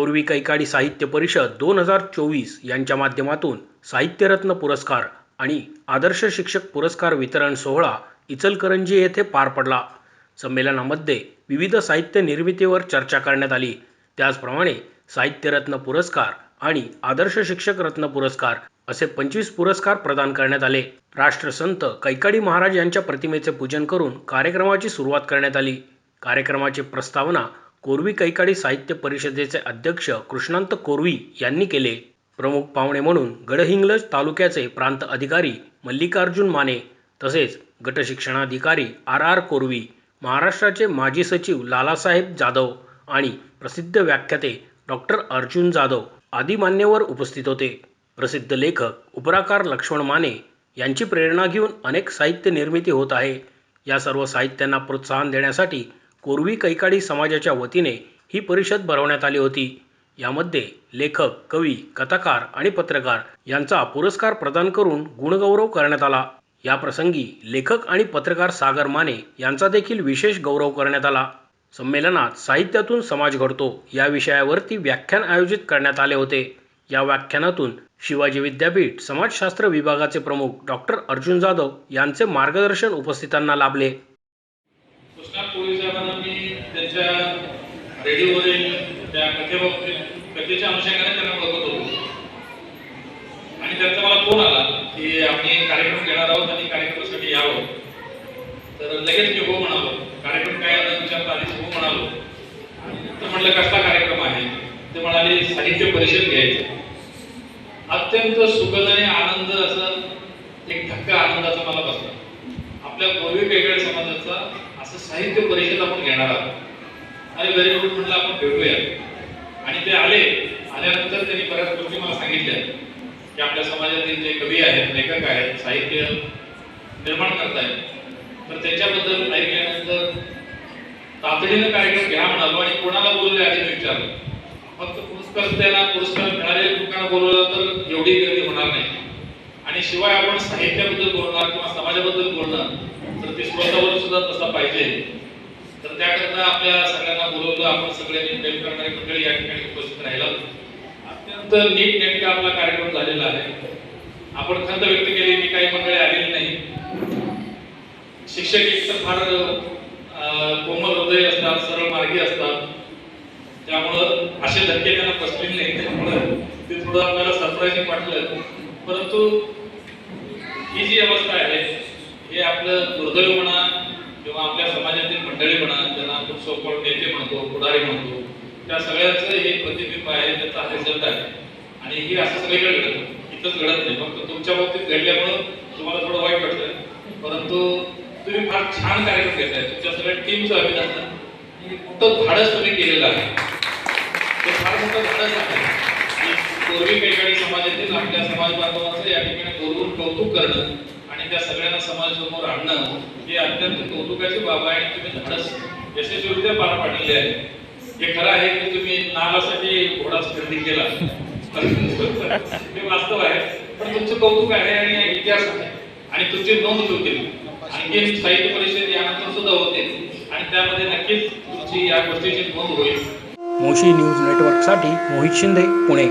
कोरवी कैकाडी साहित्य परिषद दोन हजार चोवीस यांच्या माध्यमातून साहित्यरत्न पुरस्कार आणि आदर्श शिक्षक पुरस्कार वितरण सोहळा इचलकरंजी येथे पार पडला. संमेलनामध्ये विविध साहित्य निर्मितीवर चर्चा करण्यात आली. त्याचप्रमाणे साहित्यरत्न पुरस्कार आणि आदर्श शिक्षक रत्न पुरस्कार असे पंचवीस पुरस्कार प्रदान करण्यात आले. राष्ट्रसंत कैकाडी महाराज यांच्या प्रतिमेचे पूजन करून कार्यक्रमाची सुरुवात करण्यात आली. कार्यक्रमाची प्रस्तावना कोरवी कैकाडी साहित्य परिषदेचे अध्यक्ष कृष्णांत कोरवी यांनी केले. प्रमुख पाहुणे म्हणून गडहिंग्लज तालुक्याचे प्रांत अधिकारी मल्लिकार्जुन माने तसेच गटशिक्षणाधिकारी आर आर कोरवी महाराष्ट्राचे माजी सचिव लालासाहेब जाधव आणि प्रसिद्ध व्याख्याते डॉक्टर अर्जुन जाधव आदी मान्यवर उपस्थित होते. प्रसिद्ध लेखक उपराकार लक्ष्मण माने यांची प्रेरणा घेऊन अनेक साहित्य निर्मिती होत आहे. या सर्व साहित्यांना प्रोत्साहन देण्यासाठी कोरवी कैकाडी समाजाच्या वतीने ही परिषद भरवण्यात आली होती. यामध्ये लेखक कवी कथाकार आणि पत्रकार यांचा पुरस्कार प्रदान करून गुणगौरव करण्यात आला. या प्रसंगी लेखक आणि पत्रकार सागर माने यांचा देखील विशेष गौरव करण्यात आला. संमेलनात साहित्यातून समाज घडतो या विषयावरती व्याख्यान आयोजित करण्यात आले होते. या व्याख्यानातून शिवाजी विद्यापीठ समाजशास्त्र विभागाचे प्रमुख डॉक्टर अर्जुन जाधव यांचे मार्गदर्शन उपस्थितांना लाभले. कृष्णा कोळी साहेबांना मी त्यांच्या रेडिओवरील त्या कथेबाबतीत कथेच्या अनुषंगाने त्यांना बघत होतो. आणि त्यांचा मला फोन आला की आम्ही कार्यक्रम घेणार आहोत आणि कार्यक्रमासाठी यावं. तर लगेच मी हो म्हणालो. कार्यक्रम काय आहे विचारता आधीच हो म्हणालो. तर म्हटलं कसला कार्यक्रम आहे? ते म्हणाले साहित्य परिषद घ्यायचं. अत्यंत सुखद आणि आनंद असं एक धक्का आनंदाचा मला बसला. आपल्या पूर्वी वेगळ्या समाजाचा साहित्य परिषद आपण घेणार आहोत. आणि घरी गुड म्हटलं आपण भेटूया. आणि ते आले आल्यानंतर त्यांनी बऱ्याच गोष्टी मला सांगितल्या. की आपल्या समाजातील जे कवी आहेत लेखक आहेत साहित्य निर्माण करतायत. तर त्याच्याबद्दल ऐकल्यानंतर तातडीनं कार्यक्रम घ्या म्हणालो आणि कोणाला बोलले आधी विचारलं. फक्त पुरस्कार पुरस्कार मिळालेल्या लोकांना बोलवलं तर एवढी गर्दी होणार नाही. आणि शिवाय आपण साहित्याबद्दल बोलणार किंवा समाजाबद्दल बोलणार तर ते स्वतःवर सुद्धा तसा पाहिजे. तर त्याकरता आपल्या सगळ्यांना बोलवलं आपण सगळ्यांनी प्रेम करणारी मंडळी या ठिकाणी उपस्थित राहिला. अत्यंत नीट नेटका आपला कार्यक्रम झालेला आहे. आपण खंत व्यक्त केली की काही मंडळी आलेली नाही. शिक्षक एक तर फार कोमल हृदय असतात सरळ मार्गी असतात. त्यामुळं असे धक्के त्यांना बसलेले नाही त्यामुळं ते थोडं आपल्याला सरप्राईजिंग वाटलं. परंतु ही जी अवस्था हे आपलं दुर्दैव म्हणा किंवा आपल्या समाजातील मंडळी म्हणा ज्यांना आपण सोपळ नेते म्हणतो पुढारी म्हणतो त्या सगळ्याचं हे प्रतिबिंब आहे त्याचा हा रिझल्ट आहे. आणि हे असं सगळीकडे घडत इथंच घडत नाही. फक्त तुमच्या बाबतीत घडल्यामुळं तुम्हाला थोडं वाईट वाटतं. परंतु तुम्ही फार छान कार्यक्रम घेताय. तुमच्या सगळ्या टीमचं अभिनंदन. आणि मोठं धाडस तुम्ही केलेलं आहे? ते फार मोठं धाडस आहे. पूर्वी काही समाजातील आपल्या समाज बांधवांचं या ठिकाणी बोलवून कौतुक करणं आणि त्या सगळ्यांना समाजासमोर आणणं ही अत्यंत कौतुकाची बाब आहे आणि तुम्ही धाडस यशस्वीरित्या पार पाडलेले आहे. हे खरं आहे की तुम्ही नावासाठी घोडा खरेदी केला. हे वास्तव आहे पण तुमचं कौतुक आहे आणि इतिहास आहे. आणि तुमची नोंद होतील आणखी साहित्य परिषद यानंतर सुद्धा होते. आणि त्यामध्ये नक्कीच तुमची या गोष्टीची नोंद होईल. मोशी न्यूज नेटवर्कसाठी मोहित शिंदे पुणे.